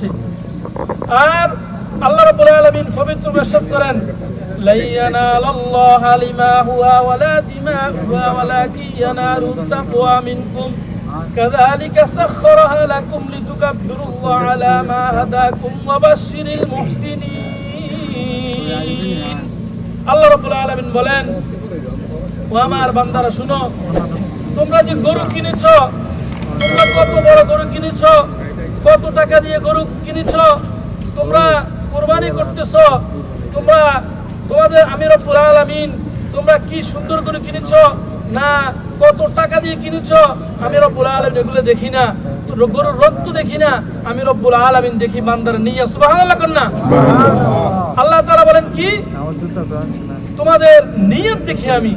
আসছে আর আল্লাহ রাব্বুল আলামিন পবিত্র ইরশাদ করেন لا ينال الله لماؤها ولا دماؤها ولكن ينال التقوى منكم كذلك سخرها لكم لتكبروا الله على ما هداكم وبشر المحسنين আল্লাহ রাব্বুল আলামিন বলেন ও আমার বান্দারা শুনো তোমরা যে গরু কিনেছ তোমরা কত বড় গরু কিনেছ কত টাকা দিয়ে গরু কিনেছ? তোমরা কোরবানি করতেছ। তোমরা তোমাদের আমি রব্বুল আলামিন, তোমরা কি সুন্দর করে কিনেছ? না, কত টাকা দিয়ে কিনেছ? আমি রব্বুল আলামিন এগুলো দেখি না। গরুর রক্ত দেখি না। আমি রব্বুল আলামিন দেখি বান্দার নিয়ে। কর না? আল্লাহ তারা বলেন কি? তোমাদের নিয়ত দেখি আমি।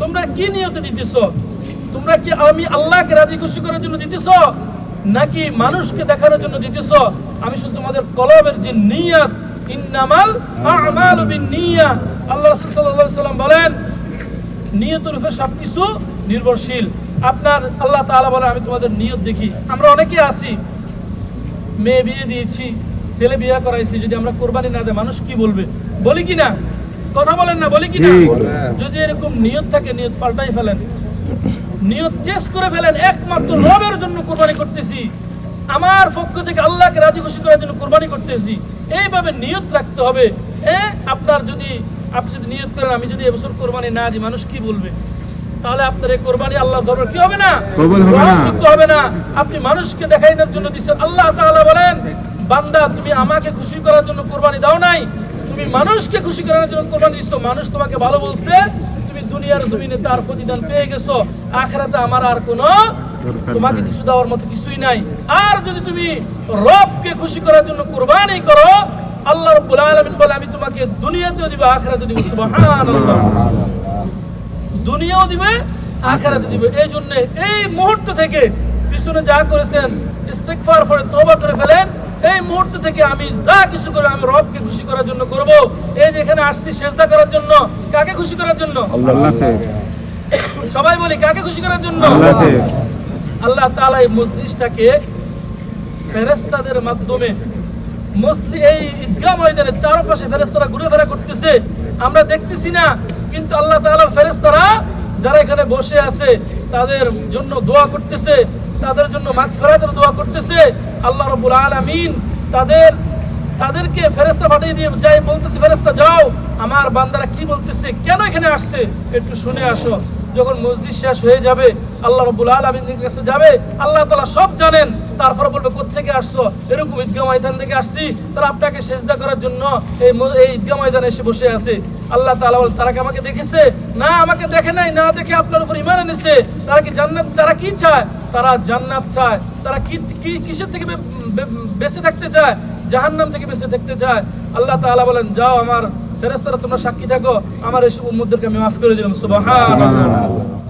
তোমরা কি নিয়তে দিতেছ? তোমরা কি আমি আল্লাহকে রাজি খুশি করার জন্য দিতেছ? নাকি মানুষকে দেখানোর জন্য দিতেছ? আমি শুধু তোমাদের কলবের যে নিয়ত ইন্নামাল আমালু বিন্নিয়া আল্লাহ রাসূল সাল্লাল্লাহু আলাইহি সাল্লাম বলেন নিয়তের উপর সবকিছু নির্ভরশীল। আপনার আল্লাহ তাআলা বলে আমি তোমাদের নিয়ত দেখি। আমরা অনেকে আছি মেয়ে বিয়ে দিয়েছি ছেলে বিয়ে করাইছি যদি আমরা কোরবানি না দেয় মানুষ কি বলবে? বলি কি না? কথা বলেন না বলি কি না? যদি এরকম নিয়ত থাকে নিয়ত পাল্টাই ফেলেন। নিয়ত চেস করে ফেলেন একমাত্র রবের জন্য কোরবানি করতেছি। আমার পক্ষ থেকে আল্লাহকে রাজি খুশি করার জন্য কোরবানি করতেছি। এইভাবে নিয়ত রাখতে হবে। হ্যাঁ আপনার যদি আপনি যদি নিয়ত করেন আমি যদি এবছর কোরবানি না দিই মানুষ কি বলবে? তাহলে আপনার এই কোরবানি আল্লাহ দরবার কি হবে না। গ্রহণযোগ্য হবে না। আপনি মানুষকে দেখাইনোর জন্য দিচ্ছেন। আল্লাহ তাআলা বলেন বান্দা তুমি আমাকে খুশি করার জন্য কোরবানি দাও নাই। তুমি মানুষকে খুশি করার জন্য কোরবানি দিচ্ছ। মানুষ তোমাকে ভালো বলছে দুনিয়ার জমিনে তার প্রতিদান পেয়ে গেছো আখেরাতে আমার আর কোনো তোমাকে কিছু দেওয়ার মতো কিছুই নাই। আর যদি তুমি রবকে খুশি করার জন্য কোরবানি করো আল্লাহ রাব্বুল আলামিন বলে আমি তোমাকে দুনিয়াতেও দিব আখেরাতেও দিব। সুবহানাল্লাহ। দুনিয়াও দিবে আখেরাতে দিবে। এই জন্য এই মুহূর্ত থেকে পিছনে যা করেছেন ইস্তেগফার করে তওবা করে ফেলেন। এই মুহূর্ত থেকে আমি যা কিছু করে আমি রবকে খুশি করার জন্য করব। এই যে এখানে আসছি সেজদা করার জন্য কাকে খুশি করার জন্য? সবাই বলি কাকে খুশি করার জন্য? আল্লাহ তাআলা এই মজলিসটাকে ফেরেশতাদের মাধ্যমে মসলি এই ঈদগাহ ময়দানের চারপাশে ফেরেশতারা ঘুরে ফেরা করতেছে। আমরা দেখতেছি না কিন্তু আল্লাহ তাআলার ফেরেশতারা যারা এখানে বসে আছে তাদের জন্য দোয়া করতেছে। তাদের জন্য মাগফিরাতের দোয়া করতেছে। আল্লাহ রাব্বুল আলামিন তাদের, তাদেরকে ফেরেস্তা পাঠিয়ে দিয়ে যাই বলতেছে, ফেরেশতা, যাও। আমার বান্দারা কি বলতেছে, কেন এখানে আসছে? একটু শুনে আসো। যখন মসজিদ শেষ হয়ে যাবে, আল্লাহ রব্বুল আলমিনের কাছে যাবে, আল্লাহ তালা সব জানেন, তারপরে বলবে কোথেকে আসছো? এরকম ঈদগাহ ময়দান থেকে আসছি, তারা আপনাকে সেজদা করার জন্য এই এই ময়দানে এসে বসে আছে। আল্লাহ তালা বলে তারা কি আমাকে দেখেছে? না, আমাকে দেখে নাই, না দেখে আপনার উপর ইমান এনেছে। তারা কি জান্নাত, তারা কি চায়? তারা জান্নাত চায়। তারা কি কি, কিসের থেকে বেঁচে থাকতে চায়? জাহান্নাম থেকে বেঁচে থাকতে চায়। আল্লাহ তাআলা বলেন, যাও আমার ফেরেশতারা তোমরা সাক্ষী থাকো। আমার এই উম্মদদেরকে আমি মাফ করে দিলাম। সুবহানাল্লাহ।